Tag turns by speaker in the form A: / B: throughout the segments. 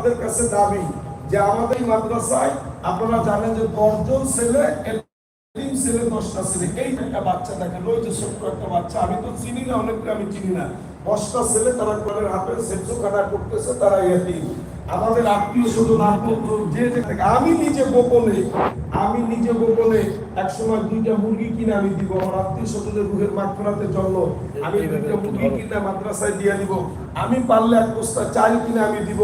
A: আপনাদের কাছে দাবি যে আমাদের মাদ্রাসায় আপনারা জানেন যে দশজন ছেলে ছেলে, দশটা ছেলে। এই একটা বাচ্চা দেখেন, ওই যে ছোট্ট একটা বাচ্চা। আমি তো চিনি না, অনেকটা আমি চিনি না। দশটা ছেলে তারা কোলের হাতে কাটা করতেছে, তারা ইয়াতি আমাদের আত্মীয় যে যে আমি নিজে গোপনে আমি নিজে গোপনে এক সময় দুইটা মুরগি কিনে আমি দিব। আমার আত্মীয় স্বজনের রুহের করাতে জন্য আমি দুইটা মুরগি কিনে মাদ্রাসায় দিয়ে দিব। আমি পারলে এক বস্তা চাল কিনে আমি দিব।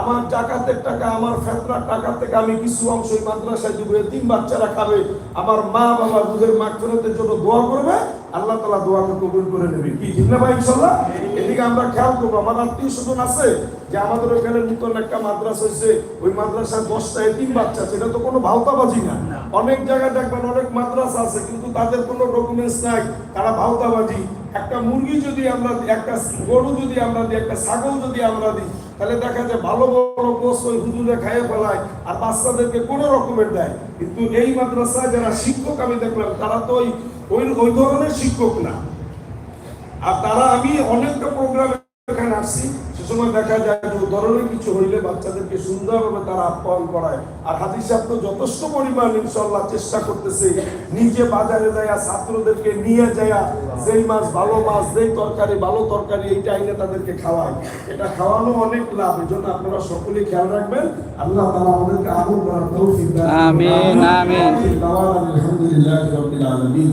A: আমার টাকাতে টাকা আমার ফেতরার টাকা থেকে আমি কিছু অংশ মাদ্রাসায় দিব। তিন বাচ্চারা খাবে। আমার মা বাবা রুহের মাঠ করাতে জন্য দোয়া করবে। আল্লাহ তালা দোয়াকে কবুল করে নেবে। কি ঠিক না ভাই ইনশাল্লাহ এদিকে আমরা খেয়াল করব আমার আত্মীয় স্বজন আছে যে আমাদের ওখানে নতুন একটা মাদ্রাসা হয়েছে ওই মাদ্রাসায় দশটা এতিম বাচ্চা সেটা তো কোনো ভাওতাবাজি না। অনেক জায়গায় দেখবেন অনেক মাদ্রাসা আছে কিন্তু তাদের কোনো ডকুমেন্টস নাই। তারা ভাওতাবাজি। একটা মুরগি যদি আমরা একটা গরু যদি আমরা দিই একটা ছাগল যদি আমরা দিই তাহলে দেখা যায় ভালো বড় গোস ওই হুজুরে খাইয়ে ফেলায় আর বাচ্চাদেরকে কোনো রকমের দেয়। কিন্তু এই মাদ্রাসায় যারা শিক্ষক আমি দেখলাম তারা তো ওই ওই ওই ধরনের শিক্ষক না। আর তারা আমি অনেকটা প্রোগ্রাম এখানে আসছি। সে সময় দেখা যায় যে ধরনের কিছু হইলে বাচ্চাদেরকে সুন্দরভাবে তারা আপ্যায়ন করায়। আর সাহেব তো যথেষ্ট পরিমাণ ইনশাল্লাহ চেষ্টা করতেছে। নিজে বাজারে যায় ছাত্রদেরকে নিয়ে যায় যেই মাছ ভালো মাছ যেই তরকারি ভালো তরকারি এইটা আইনে তাদেরকে খাওয়ায়। এটা খাওয়ানো অনেক লাভ এই জন্য আপনারা সকলেই খেয়াল রাখবেন। আল্লাহ তাআলা আমাদেরকে আমল করার তৌফিক
B: আমিন, আমিন।
A: আলহামদুলিল্লাহি রাব্বিল আলামিন।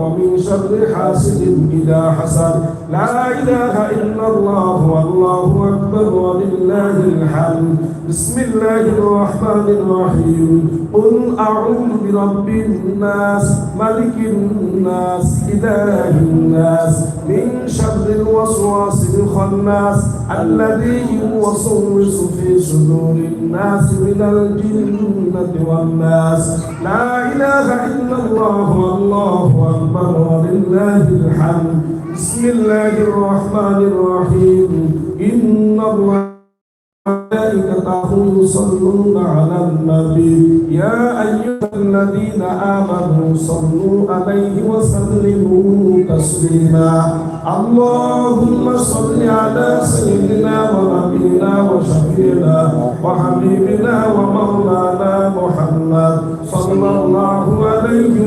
A: ومن شر حاسد إذا حسد لا إله إلا الله والله أكبر ولله الحمد بسم الله الرحمن الرحيم قل أعوذ برب الناس ملك الناس إله الناس من شر الوسواس الخناس الذي يوسوس في صدور الناس من الجنة والناس لا إله إلا الله والله أكبر ولله الحمد. بسم الله الرحمن الرحيم. إن الله الملائكته يصلون على النبي. يا أيها الذين آمنوا صلوا عليه وسلموا تسليما. اللهم صل على سيدنا ونبينا وشفينا وحبيبنا ومولانا محمد صلى الله عليه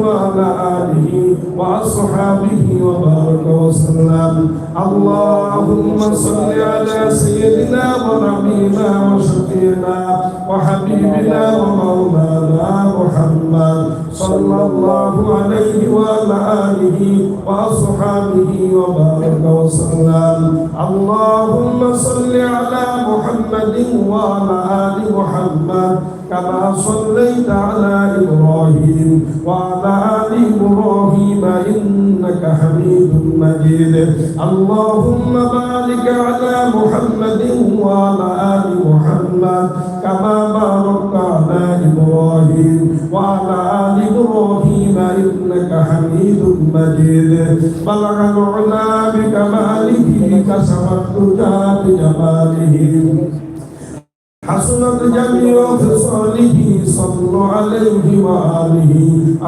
A: وعلى آله وأصحابه وبارك وسلم. اللهم صل على سيدنا ونبينا وشفينا وحبيبنا ومولانا محمد صلى الله عليه وعلى آله وأصحابه وبارك وسلم. اللهم صل على محمد وعلى آل محمد كما صليت على إبراهيم إبراهيم وعلى آل إبراهيم إنك حميد مجيد اللهم بارك على محمد وعلى آل محمد كما باركت على إبراهيم وعلى آل إبراهيم إنك حميد مجيد بلغ العلا بكماله كسب الدجى بجماله حسنت جميع خصاله عليه وآله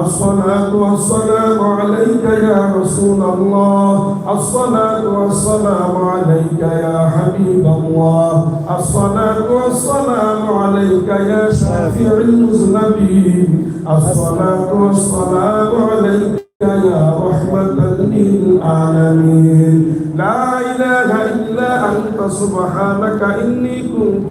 A: الصلاة والسلام عليك يا رسول الله. الصلاة والسلام عليك يا حبيب الله. الصلاة والسلام عليك يا شافع المذنبين. الصلاة والسلام عليك يا رحمة للعالمين. لا إله إلا أنت سبحانك إني كنت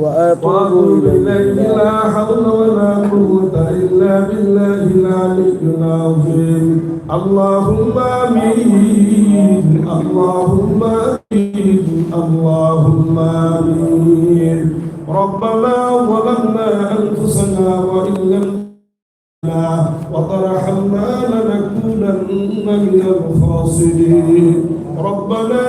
A: وأتوب إليه لا حول ولا قوة إلا بالله العلي العظيم اللهم آمين اللهم آمين اللهم آمين ربنا ظلمنا أنفسنا وإن لم وترحمنا لنكونن من الخاسرين ربنا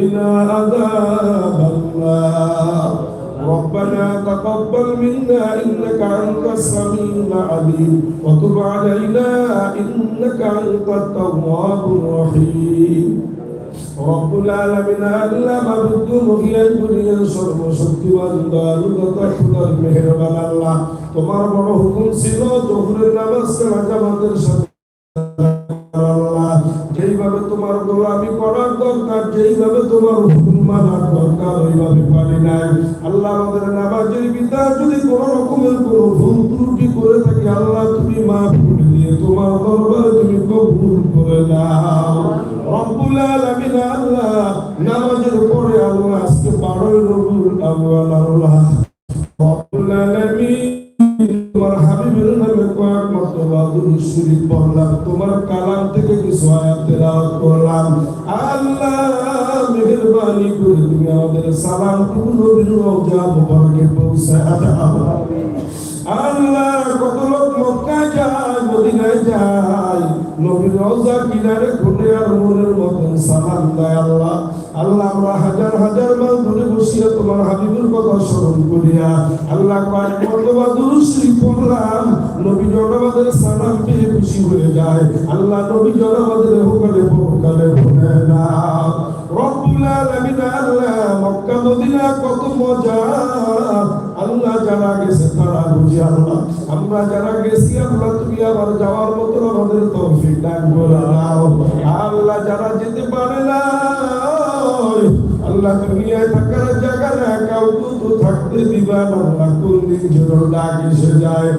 A: وقنا عذاب النار ربنا تقبل منا إنك أنت السميع العليم وتب علينا إنك أنت التواب الرحيم رب العالمين আল্লাহ মাবুদ মহিলা দুনিয়ার সর্বশক্তিমান দয়ালু তথা খুদার মেহেরবান আল্লাহ তোমার বড় হুকুম ছিল জোহরের নামাজ জামাতের সাথে আল্লাহ যেইভাবে তোমার গোলামি করার দরকার, যেইভাবে তোমার হুকুম মানার দরকার, ওইভাবে পারি নাই। আল্লাহ আমাদের নামাজের বিদ্যা যদি কোন রকমের কোনো ভুল ত্রুটি করে থাকি, আল্লাহ তুমি মাফ করে দিয়ে তোমার দরবারে তুমি কবুল করে দাও রব্বুল আলামিন আল্লাহ, নামাজের পরে আল্লাহ আজকে 12 রবিউল আউয়াল আল্লাহ। রব্বুল আলামিন শরীফ পড়লাম তোমার কালাম থেকে কিছু আয়াত তেলাওয়াত করলাম। আল্লাহ মেহেরবানি করে তুমি আমাদের সালাম নবীর রওজা মুবারকে পৌঁছায় আল্লাহ। কত লোক মক্কা যায় মদিনায় যায়। নবীর রওজা কিনারে ঘুরে আর মনের মতন সালাম দেয় আল্লাহ। আল্লাহ, আমরা হাজার হাজার বার ধরে বসিয়া তোমার হাবিবের কথা স্মরণ করিয়া আল্লাহ কয়েক মর্তবা দুরুশ্রী পড়লাম নবী জনবাদের সালাম পেয়ে খুশি হয়ে যায়। আল্লাহ নবী জনবাদের হুকালে পরকালে ভুলে না। রব্বুল আলামিন আল্লাহ, মক্কা মদিনা কত মজা। আল্লাহ যারা গেছে তারা বুঝি আল্লাহ। আমরা যারা গেছি, আল্লাহ তুমি আবার যাওয়ার মতো আমাদের তৌফিক দান আল্লাহ যারা যেতে পারে না আল্লাহ কাউকে তো থাকতে দিবা না। ডাক এসে যায়।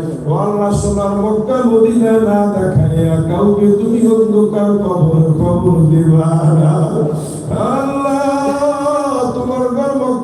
A: কাউকে তুমি অন্ধকার কবর কবর দিবা আল্লাহ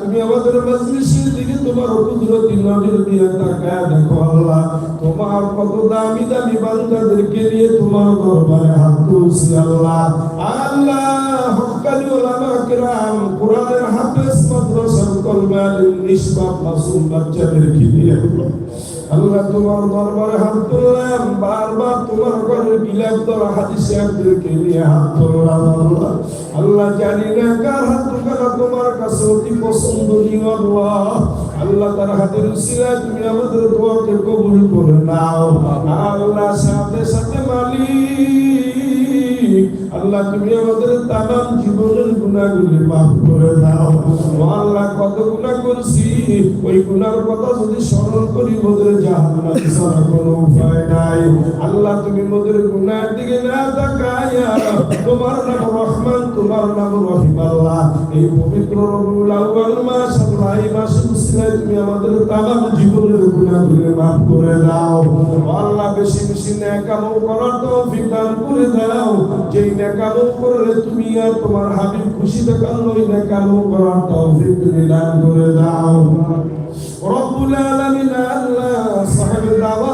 A: তুমি আমাদের মজলিসের দিকে তোমার কুদরতি নজর দিয়ে তাকায় দেখো তোমার কত দামি দামি নিয়ে তোমার দরবারে হাত তুলছি আল্লাহ। আল্লাহ হক্কানি ওলামা কিরাম, কোরআনের হাফেজ মাদ্রাসার কলবে আলিম, নিষ্পাপ মাসুম বাচ্চাদেরকে নিয়ে। আল্লাহ তোমার দরবারে হাত তুললাম, বারবার তোমার ঘরে বিলাপ ধরা হাদিস সাহেবদেরকে নিয়ে হাত তুললাম আল্লাহ। আল্লাহ জানি না কার হাত তোলা তোমার কাছে অতি পছন্দনীয় আল্লাহ আল্লাহ তার হাতের উসিলায় তুমি আমাদের দোয়াকে কবুল করে নাও। আল্লাহ সাথে সাথে মালিক। আল্লাহ, তুমি আমাদের তাম জীবনের গুণাগুলি মাফ করে দাও। আল্লাহ, কত গুণা করছি। ওই গুণার কথা যদি স্মরণ করি ওদের জাহান ছাড়া কোনো উপায় আল্লাহ তুমি মোদের গুনার দিকে না তাকায়া, তোমার নাম রহমান, তোমার নাম রহিম আল্লাহ। এই পবিত্র রবিউল আউয়াল মাস এই মাসে মুসলিম তুমি আমাদের তামাম জীবনের গুনাহগুলো মাফ করে দাও। আল্লাহ বেশি বেশি নেক আমল করার তৌফিক দান করে দাও। যেই নেক আমল করলে তুমি আর তোমার হাবিব খুশি দেখান ওই নেক আমল করার তৌফিক তুমি দান করে দাও। রব্বুল আলামিন আল্লাহ সাহেব দাওয়াত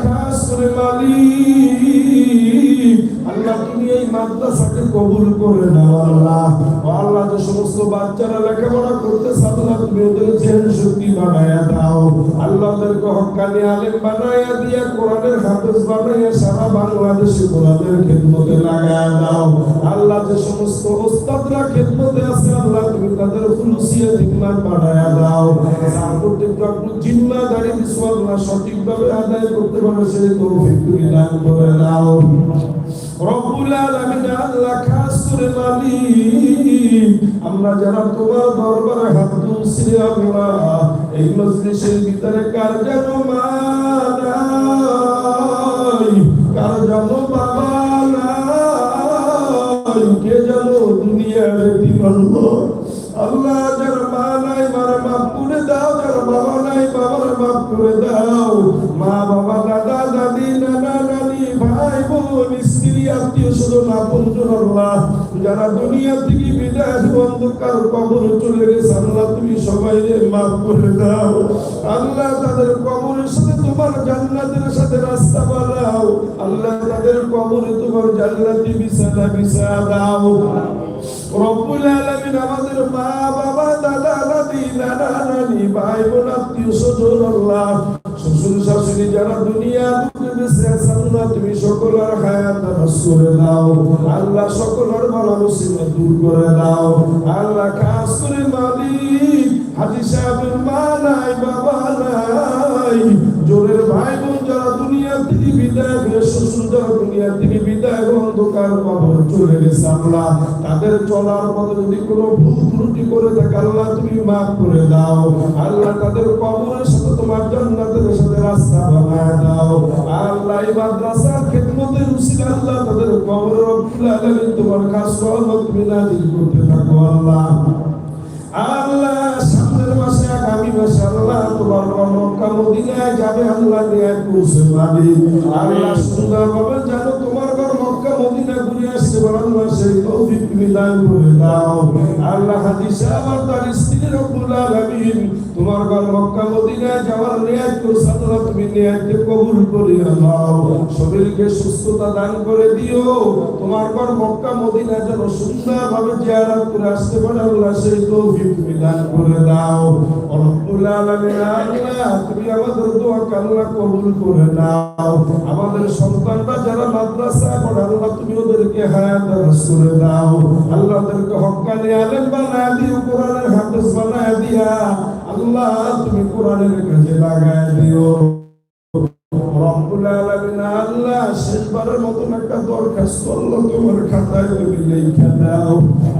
A: মালিক আল্লাহ তুমি এই মাদ্রাসাকে কবুল করে নাও আল্লাহ। আল্লাহ যে সমস্ত বাচ্চারা লেখাপড়া করতেছে আল্লাহ তুমি ওদের শক্তি বানায়া দাও। আল্লাহ ওদেরকে হক্কানি আলেম বানায়া দিয়া কোরআনের হাফেজ বানায়া সারা বাংলাদেশে কোরআনের খেদমতে লাগায়া দাও। আল্লাহ যে সমস্ত ওস্তাদরা খেদমতে আছে, আল্লাহ তুমি তাদের ফুলুসিয়া জিম্মাত বানায়া দাও। প্রত্যেকটা জিম্মাদারি দিছো আল্লাহ সঠিকভাবে আদায় করতে পারবে সেই তৌফিক তুমি দান করে দাও। আমরা যারা তোমার দরবারে হাত তুলছি আল্লাহ, এই মজলিসের ভিতরে কার যেন মা নাই? কার যেন করে দাও, যার বাবা নাই, বাবার মাফ করে দাও। মা, বাবা, দাদা, দাদি, নানা, নানি, ভাই, বোন স্ত্রী, আত্মীয় স্বজন, আপনজন, আল্লাহ, যারা দুনিয়া থেকে বিদায় অন্ধকার কবর চলে গেছে, আল্লাহ, তুমি সবাইকে মাফ করে দাও। আল্লাহ, তাদের কবরের সাথে তোমার জান্নাতের সাথে রাস্তা বানাও। আল্লাহ, তাদের কবরে তোমার জান্নাতি বিছানা বিছা দাও। রব্বুল আলামিন আমাদের মা, বাবা, দাদা দাদি নানা, নানি, ভাই, বোন, আত্মীয় স্বজন, আল্লাহ, শ্বশুর, শাশুড়ি, যারা দুনিয়া বেঁচে আছে আল্লাহ, তুমি সকলের হায়াত করে দাও। আল্লাহ সকলের ভালো মুসিবত দূর করে দাও। আল্লাহ কাজ করে মালিক, হাজি সাহেবের মা নাই, বাবা নাই। জোরের ভাই বোন যারা দুনিয়া থেকে বিদায় বিদায় অন্ধকার কবর চলে গেছে আল্লাহ তাদের চলার পথে যদি কোনো ভুল ত্রুটি করে থাকে, আল্লাহ তুমি মাফ করে দাও। আল্লাহ তাদের কবরের সাথে তোমার জান্নাতের সাথে রাস্তা বানায় দাও। আল্লাহ এই মাদ্রাসার খেদমতের উসিলা আল্লাহ তাদের কবর রব্বুল আলামিন তোমার কাজ রহমত তুমি নাজিল করতে থাকো, আল্লাহ। আল্লাহ, সামনের মাসে, আগামী মাসে আল্লাহ তোমার মক্কা মদিনায় যাবে, আল্লাহ নিয়ে পৌঁছে পাবে আল্লাহ সুন্দরভাবে জানো তোমার মক্কা ঘুরে আসছে আল্লাহ সেই তৌফিক তুমি দান করে দাও। আল্লাহ হাদিস আমার তার তোমার ঘর মক্কা মদিনায় যাওয়ার নিয়াত করছে আল্লাহ তুমি নিয়াতকে কবুল করে নাও। শরীরকে সুস্থতা দান করে দিও। তোমার ঘর মক্কা মদিনা যেন সুন্দরভাবে জিয়ারত করে আসতে পারে, আল্লাহ সেই তৌফিক তুমি দান করে দাও। রব্বুল আলামিন, আল্লাহ তুমি আমাদের দোয়া আল্লাহ কবুল করে নাও। আমাদের সন্তানরা যারা মাদ্রাসায় পড়ে, আল্লাহ তুমি ওদেরকে হায়াত করে দাও। আল্লাহ ওদেরকে হক্কানি আলেম বানায় দিও। আল্লাহ তুমি কোরআনের কাজে লাগায় দিও। রব্বুল আলামিন আল্লাহ শেষবারের মতন একটা দরখাস্ত আল্লাহ তোমার খাতায় তুমি লিখে দাও।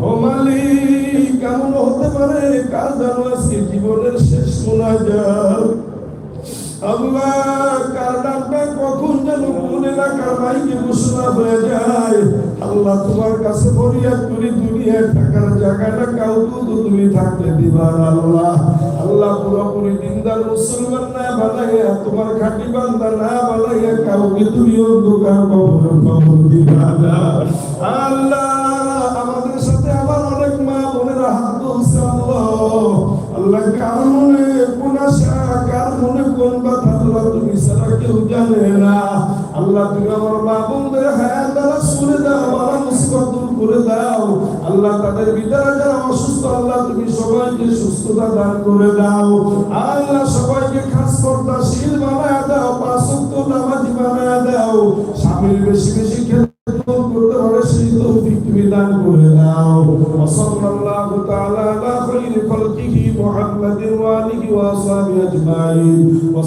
A: ও মালিক, কেমন হতে পারে? কাল জানো আজকে জীবনের শেষ যায় আল্লাহ এলাকার মাইকে ঘোষণা হয়ে যায়। আল্লাহ তোমার কাছে ফরিয়াদ করি, দুনিয়ায় থাকার জায়গাটা কাউকে তুমি থাকতে দিবা আল্লাহ। আল্লাহ পুরোপুরি দিনদার মুসলমান না বানাইয়া, তোমার খাঁটি বান্দা না বানাইয়া কাউকে তুমি অন্ধকার কবর কবর দিবা না। আল্লাহ, আমাদের সাথে আমার অনেক মা বোনেরা হাত তুলছে আল্লাহ। আল্লাহ কার মনে কোন আশা, কার মনে কোন কথা আল্লাহ তুমি ছাড়া কেউ জানে না। আল্লাহ তুমি আমার মা বোনদের হায়াত দ্বারা শুনে দাও আমার মুসিবত দূর করে দাও। আল্লাহ তাদের ভিতরে যারা অসুস্থ, আল্লাহ তুমি সবাইকে সুস্থতা দান করে দাও। আল্লাহ সবাইকে খাস কর্তাশীল বানায় দাও পাঁচক্ত বানা দাও। স্বামীর বেশি বেশি খেদমত করতে পারে সেই তৌফিক দান করে দাও। ওয়া সাল্লাল্লাহু আলিহি ওয়া